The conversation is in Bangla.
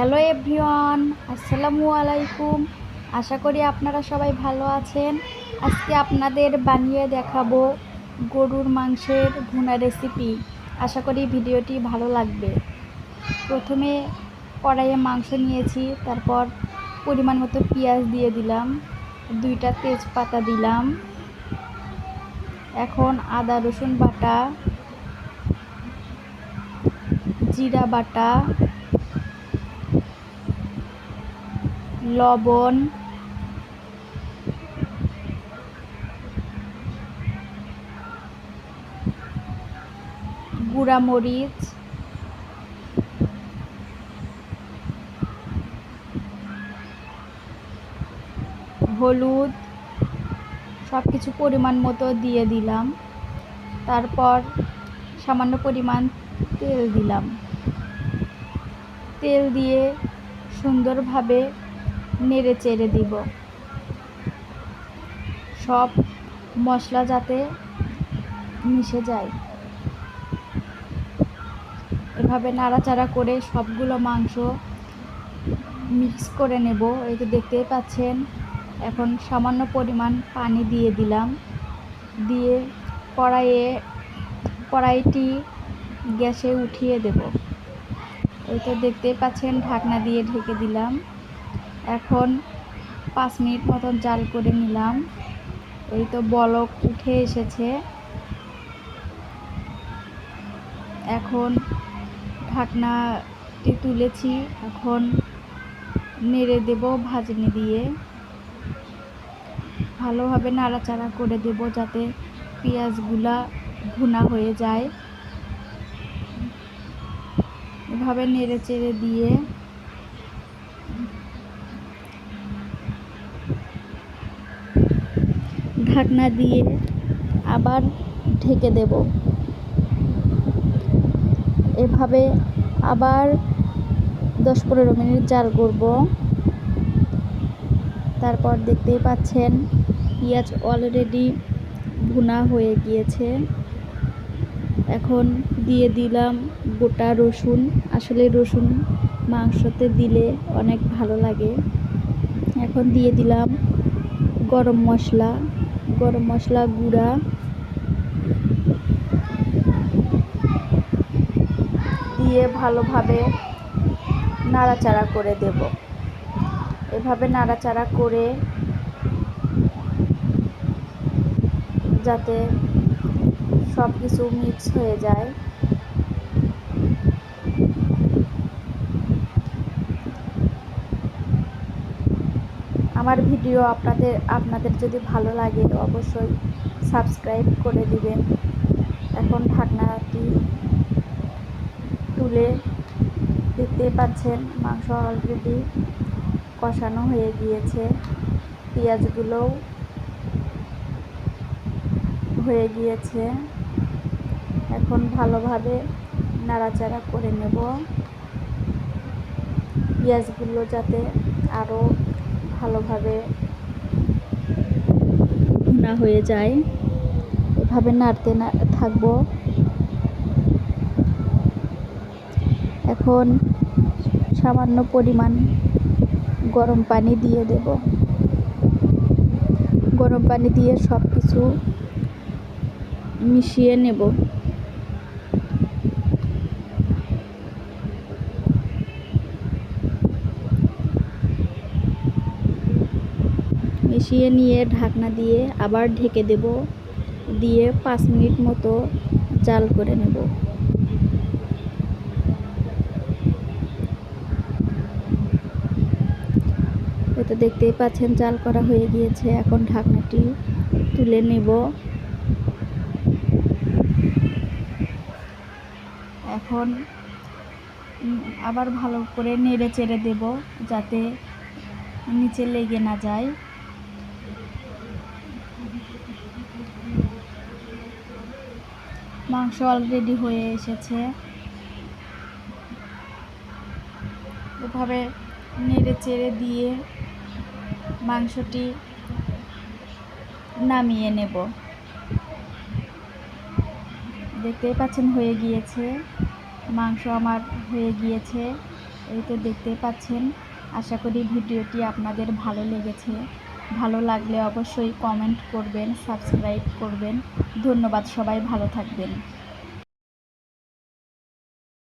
হ্যালো এভরিওয়ান, আসসালামু আলাইকুম। আশা করি আপনারা সবাই ভালো আছেন। আজকে আপনাদের বানিয়ে দেখাবো গরুর মাংসের ভুনা রেসিপি আশা করি ভিডিওটি ভালো লাগবে। প্রথমে কড়াইয়ে মাংস নিয়েছি, তারপর পরিমাণ মতো পেঁয়াজ দিয়ে দিলাম, দুইটা তেজপাতা দিলাম। এখন আদা, রসুন বাটা, জিরা বাটা লবণ গুঁড়া মরিচ হলুদ সব কিছু পরিমাণ মতো দিয়ে দিলাম। তারপর সামান্য পরিমাণ তেল দিলাম। তেল দিয়ে সুন্দরভাবে নেড়ে চেড়ে দিব। সব মশলা যাতে মিশে যায়। এভাবে নাড়াচাড়া করে সবগুলো মাংস মিক্স করে নেব। এই তো দেখতেই পাচ্ছেন, এখন সামান্য পরিমাণ পানি দিয়ে দিলাম। দিয়ে কড়াইয়ে, কড়াইটি গ্যাসে উঠিয়ে দেব। এই তো দেখতেই পাচ্ছেন, ঢাকনা দিয়ে ঢেকে দিলাম। এখন পাঁচ মিনিট মতন জাল করে নিলাম। এই তো বলক উঠে এসেছে। এখন ঢাকনাটি তুলেছি, এখন নেড়ে দেব ভাজনি দিয়ে। ভালোভাবে নাড়াচাড়া করে দেব যাতে পেঁয়াজগুলা ভুনা হয়ে যায়। এভাবে নেড়ে চেড়ে দিয়ে ঢাকনা দিয়ে আবার ঢেকে দেব। এভাবে আবার দশ পনেরো মিনিট জাল করব। তারপর দেখতেই পাচ্ছেন পেঁয়াজ অলরেডি ভুনা হয়ে গিয়েছে। এখন দিয়ে দিলাম গোটা রসুন। আসলে রসুন মাংসতে দিলে অনেক ভালো লাগে। এখন দিয়ে দিলাম গরম মশলা। গরম মশলা, গুঁড়া। দিয়ে ভালোভাবে নাড়াচাড়া করে দেব। এভাবে নাড়াচাড়া করে যাতে সব কিছু মিক্স হয়ে যায়। আমার ভিডিও আপনাদের আপনাদের যদি ভালো লাগে অবশ্যই সাবস্ক্রাইব করে দিবেন। এখন ঢাকনাটি তুলে দেখতে পাচ্ছেন, মাংস অলরেডি কষানো হয়ে গিয়েছে। পেঁয়াজগুলোও হয়ে গিয়েছে। এখন ভালোভাবে নাড়াচাড়া করে নেব। পেঁয়াজগুলো যাতে আরও ভালোভাবে ভুনা হয়ে যায়। এভাবে নাড়তে না থাকব। এখন সামান্য পরিমাণ গরম পানি দিয়ে দেব। গরম পানি দিয়ে সব কিছু মিশিয়ে নেব। মিশিয়ে নিয়ে ঢাকনা দিয়ে আবার ঢেকে দেব, দিয়ে পাঁচ মিনিট মতো জাল করে নেব। তো দেখতেই পাচ্ছেন জাল করা হয়ে গিয়েছে, এখন ঢাকনাটি তুলে নেব। এখন আবার ভালো করে নেড়ে চেড়ে দেব, যাতে নিচে লেগে না যায়। মাংস অলরেডি হয়ে এসেছে। এভাবে নেড়ে চেড়ে দিয়ে মাংসটি নামিয়ে নেব। দেখতেই পাচ্ছেন হয়ে গিয়েছে। মাংস আমার হয়ে গিয়েছে। এই তো দেখতেই পাচ্ছেন। আশা করি ভিডিওটি আপনাদের ভালো লেগেছে। ভালো লাগলে অবশ্যই কমেন্ট করবেন সাবস্ক্রাইব করবেন। ধন্যবাদ সবাই ভালো থাকবেন।